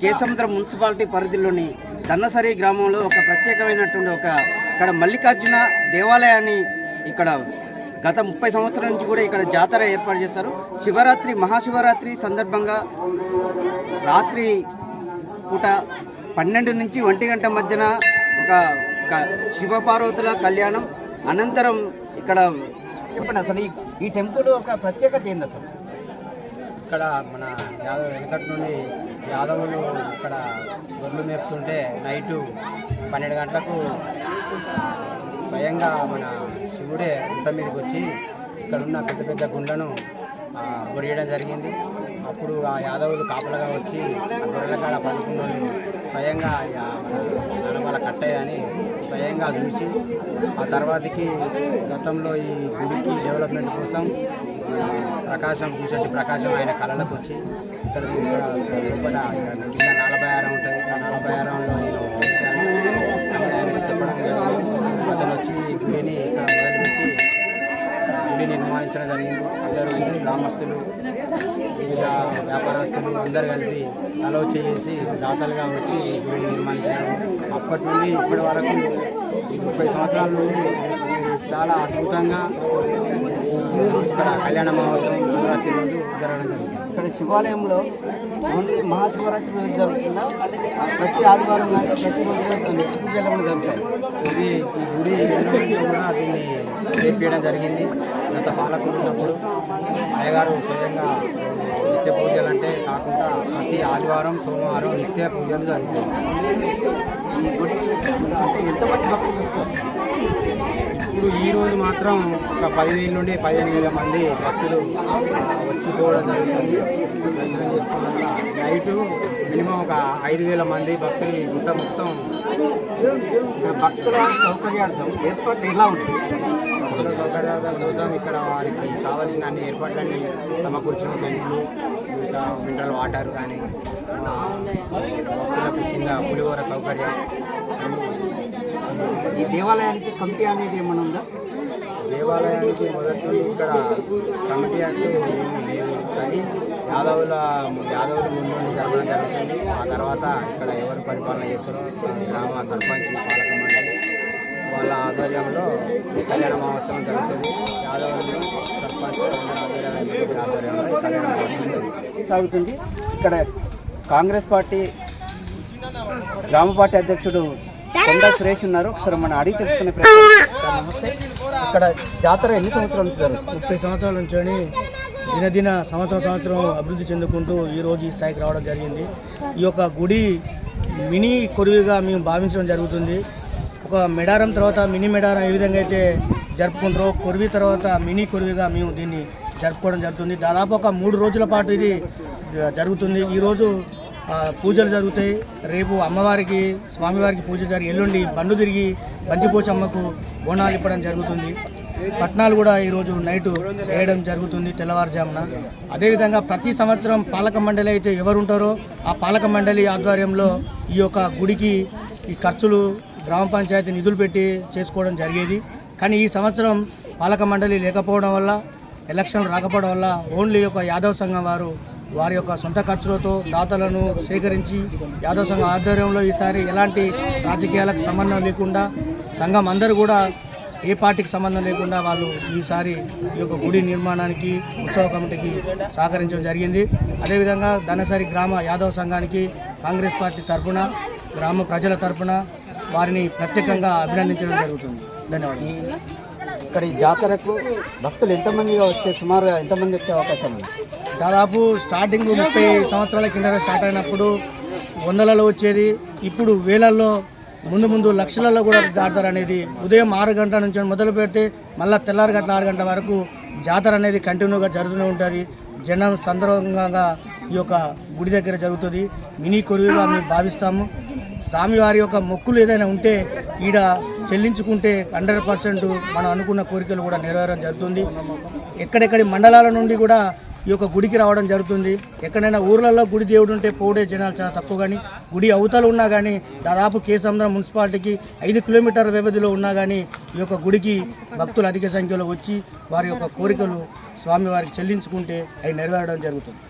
Kesamudram municipality పరిధిలోని దన్నసరి గ్రామంలో ఒక ప్రత్యేకమైనటువంటి ఒక ఇక్కడ మల్లికార్జున దేవాలయాన్ని ఇక్కడ గత ముప్పై సంవత్సరాల నుంచి కూడా ఇక్కడ జాతర ఏర్పాటు చేస్తారు. శివరాత్రి మహాశివరాత్రి సందర్భంగా రాత్రి పూట పన్నెండు నుంచి ఒంటి గంట మధ్యన ఒక శివపార్వతుల కళ్యాణం. అనంతరం ఇక్కడ చెప్పండి అసలు ఈ- ఈ టెంపుల్ ఒక ప్రత్యేకత ఏంది అసలు? ఇక్కడ మన యాదవ్ వెనకటి నుండి యాదవులు ఇక్కడ గొర్రెలు మేపుతుంటే నైటు పన్నెండు గంటలకు స్వయంగా మన శివుడే గుంట మీదకి వచ్చి ఇక్కడ ఉన్న పెద్ద పెద్ద గుండ్లను గొరియడం జరిగింది. అప్పుడు ఆ యాదవులు కాపలగా వచ్చి ఆ గొర్రెల కాడ పడుకున్న స్వయంగా నడమల కట్టయ్యని స్వయంగా చూసి ఆ తర్వాతకి గతంలో ఈ గుడికి డెవలప్మెంట్ కోసం ప్రకాశం పూసటి ప్రకాశం ఆయన కళలకు వచ్చి ఇక్కడ ఇక్కడ లోపల కింద నలభై ఆరం ఉంటుంది. ఆ నలభై ఆరంలో నేను వచ్చాను. చెప్పడం జరిగింది. అతను వచ్చి ఈ గుడిని ఇక్కడ మొదలుపెట్టి గుడి నిర్మాణించడం జరిగింది. అందరూ గ్రామస్తులు వివిధ వ్యాపారస్తులు అందరు కలిపి అలవ్ చేసి దాతలుగా వచ్చి గుడిని నిర్మాణించారు. అప్పటి నుండి ఇప్పటి వరకు ఈ ముప్పై సంవత్సరాల నుండి చాలా అద్భుతంగా కళ్యాణ మహోత్సవం శివరాత్రి రోజు జరగడం జరిగింది. ఇక్కడ శివాలయంలో ఓన్లీ మహాశివరాత్రి రోజు జరుగుతుందా ప్రతి ఆదివారం కానీ ప్రతి రోజు కూడా పూజలు జరుగుతాయి. ఇది ఈ గుడి కూడా దీన్ని చేపించడం జరిగింది. గత పాలకులు ఉన్నప్పుడు అయ్యగారు స్వయంగా నిత్య పూజలు అంటే కాకుండా ప్రతి ఆదివారం సోమవారం నిత్య పూజలు జరుగుతాయి. ఈ గుడికి అంటే ఎంతమంది భక్తులు వస్తారు ఇప్పుడు ఈ రోజు మాత్రం ఒక పదివేల నుండి పదిహేను వేల మంది భక్తులు వచ్చిపోవడం జరుగుతుంది. దర్శనం చేసుకోవడం నైటు మినిమం ఒక ఐదు వేల మంది భక్తులు ఈ గుట్ట మొత్తం భక్తుల సౌకర్యార్థం ఏర్పాటు ఎలా ఉంటుంది భక్తుల సౌకర్యాల కోసం ఇక్కడ వారికి కావలసిన అన్ని ఏర్పాట్లన్నీ సమకూర్చిన టెంట్లు ఇంకా మినరల్ వాటర్ కానీ భక్తులకు కింద పులిహోర సౌకర్యం దేవాలయానికి కమిటీ అనేది ఏమైనా ఉందా? దేవాలయానికి మొదటి ఇక్కడ కమిటీ అంటూ ఏమీ లేదు. కానీ యాదవుల యాదవుల ముందు జరగడం జరుగుతుంది. ఆ తర్వాత ఇక్కడ ఎవరు పరిపాలన చేస్తారో గ్రామ సర్పంచ్ పాలక మండలి వాళ్ళ ఆధ్వర్యంలో కళ్యాణ మహోత్సవం జరుగుతుంది. యాదవులు సర్పంచ్ ఆధ్వర్యంలో కళ్యాణ మహోత్సవం సాగుతుంది ఇక్కడ కాంగ్రెస్ పార్టీ గ్రామ పార్టీ అధ్యక్షుడు కొండ సురేష్ ఉన్నారు. ఒకసారి మనం అడిగి తెలుసుకునే ప్రయత్నం సార్, నమస్తే. ఇక్కడ జాతర ఎన్ని సంవత్సరాల నుంచి జరుగుతుంది? ముప్పై సంవత్సరాల నుంచి దినదిన సంవత్సరం సంవత్సరం అభివృద్ధి చెందుకుంటూ ఈ రోజు ఈ స్థాయికి రావడం జరిగింది. ఈ యొక్క గుడి మినీ కొరువుగా మేము భావించడం జరుగుతుంది. ఒక మెడారం తర్వాత మినీ మెడారం ఏ విధంగా అయితే జరుపుకుంటారో కొరివి తర్వాత మినీ కొరివిగా మేము దీన్ని జరుపుకోవడం జరుగుతుంది. దాదాపు ఒక మూడు రోజుల పాటు ఇది జరుగుతుంది. ఈరోజు పూజలు జరుగుతాయి. రేపు అమ్మవారికి స్వామివారికి పూజ జరిగి ఎల్లుండి బండు తిరిగి బంతిపోచమ్మకు బోనాలు ఇప్పడం జరుగుతుంది. పట్నాలు కూడా ఈరోజు నైట్ వేయడం జరుగుతుంది తెల్లవారుజామున. అదేవిధంగా ప్రతి సంవత్సరం పాలక మండలి అయితే ఎవరుంటారో ఆ పాలక మండలి ఆధ్వర్యంలో ఈ యొక్క గుడికి ఈ ఖర్చులు గ్రామ పంచాయతీ నిధులు పెట్టి చేసుకోవడం జరిగేది. కానీ ఈ సంవత్సరం పాలక మండలి లేకపోవడం వల్ల ఎలక్షన్లు రాకపోవడం వల్ల ఓన్లీ ఒక యాదవ్ సంఘం వారు వారి యొక్క సొంత ఖర్చులతో దాతలను సేకరించి యాదవ్ సంఘం ఆధ్వర్యంలో ఈసారి ఎలాంటి రాజకీయాలకు సంబంధం లేకుండా సంఘం అందరూ కూడా ఏ పార్టీకి సంబంధం లేకుండా వాళ్ళు ఈసారి ఈ యొక్క గుడి నిర్మాణానికి ఉత్సవ కమిటీకి సహకరించడం జరిగింది. అదేవిధంగా ధనసరి గ్రామ యాదవ్ సంఘానికి కాంగ్రెస్ పార్టీ తరఫున గ్రామ ప్రజల తరఫున వారిని ప్రత్యేకంగా అభినందించడం జరుగుతుంది. ధన్యవాదాలు. ఇక్కడ ఈ జాతరకు భక్తులు ఎంతమందిగా వచ్చే సుమారుగా ఎంతమంది వచ్చే అవకాశం ఉంది? దాదాపు స్టార్టింగ్ ముప్పై సంవత్సరాల కింద స్టార్ట్ అయినప్పుడు వందలలో వచ్చేది. ఇప్పుడు వేలల్లో ముందు ముందు లక్షలలో కూడా జాతర అనేది ఉదయం ఆరు గంటల నుంచి మొదలు పెడితే మళ్ళీ తెల్లారి గంటల ఆరు గంటల వరకు జాతర అనేది కంటిన్యూగా జరుగుతూనే ఉంటుంది. జనం సందర్భంగా ఈ యొక్క గుడి దగ్గర జరుగుతుంది. మినీ కొరువుగా మేము భావిస్తాము. స్వామివారి యొక్క మొక్కులు ఏదైనా ఉంటే ఈడ చెల్లించుకుంటే హండ్రెడ్ పర్సెంట్ మనం అనుకున్న కోరికలు కూడా నెరవేరడం జరుగుతుంది. ఎక్కడెక్కడి మండలాల నుండి కూడా ఈ యొక్క గుడికి రావడం జరుగుతుంది. ఎక్కడైనా ఊర్లలో గుడి దేవుడు ఉంటే పోడే జనాలు చాలా తక్కువ కానీ గుడి అవతలు ఉన్నా కానీ దాదాపు కేసముద్రం మున్సిపాలిటీకి ఐదు కిలోమీటర్ల వ్యవధిలో ఉన్నా కానీ ఈ యొక్క గుడికి భక్తులు అధిక సంఖ్యలో వచ్చి వారి యొక్క కోరికలు స్వామివారికి చెల్లించుకుంటే అవి నెరవేరడం జరుగుతుంది.